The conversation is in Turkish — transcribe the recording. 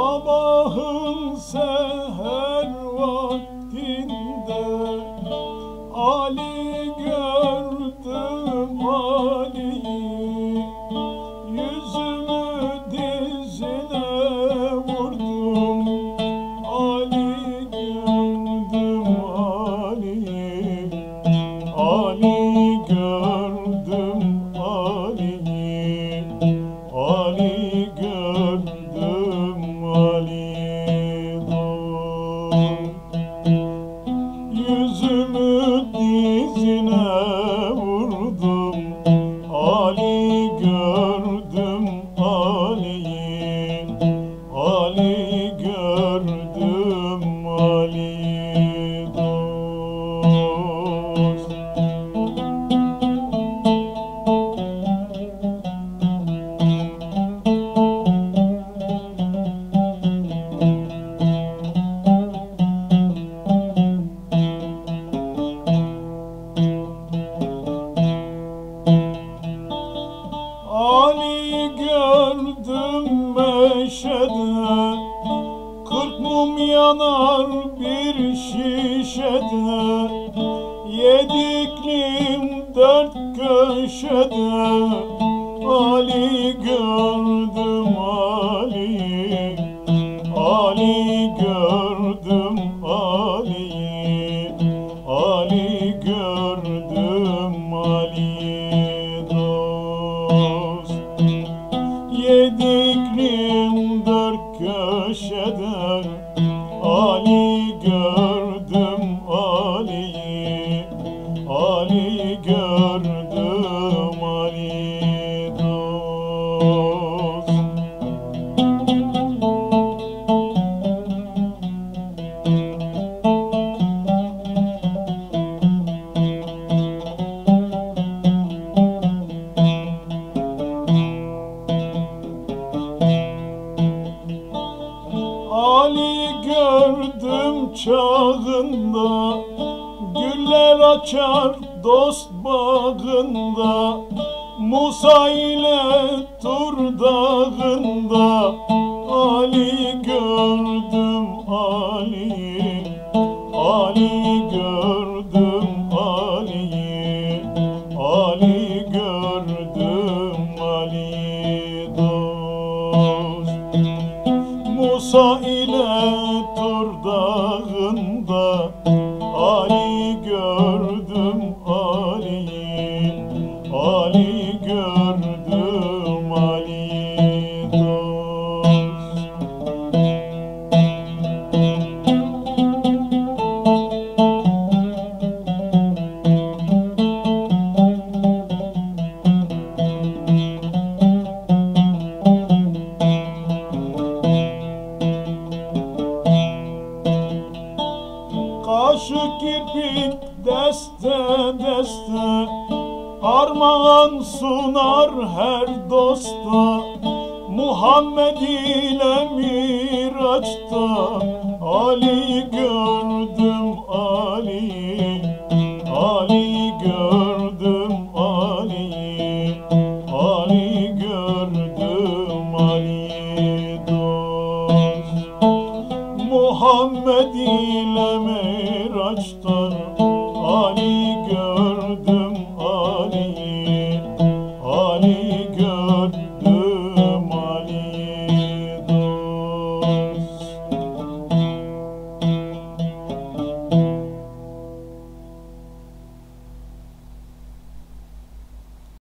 Sabahın seher vaktinde Ali gördüm Ali'yi. Ali yanar bir şişede Yediklim dört köşede Ali gördüm Ali Ali gördüm Ali Ali gördüm Ali dost. Yediklim dört köşeden Ali gördüm gördüm çağında Güller açar dost bağında. Musa ile Tur dağında Ali gördüm Ali Ali gördüm Ali Ali gördüm Ali dost. Musa ile deste Armağan sunar her dosta. Muhammed ile Miraç'ta Ali gördüm Ali Muhammed ile Meraç'ta Ali gördüm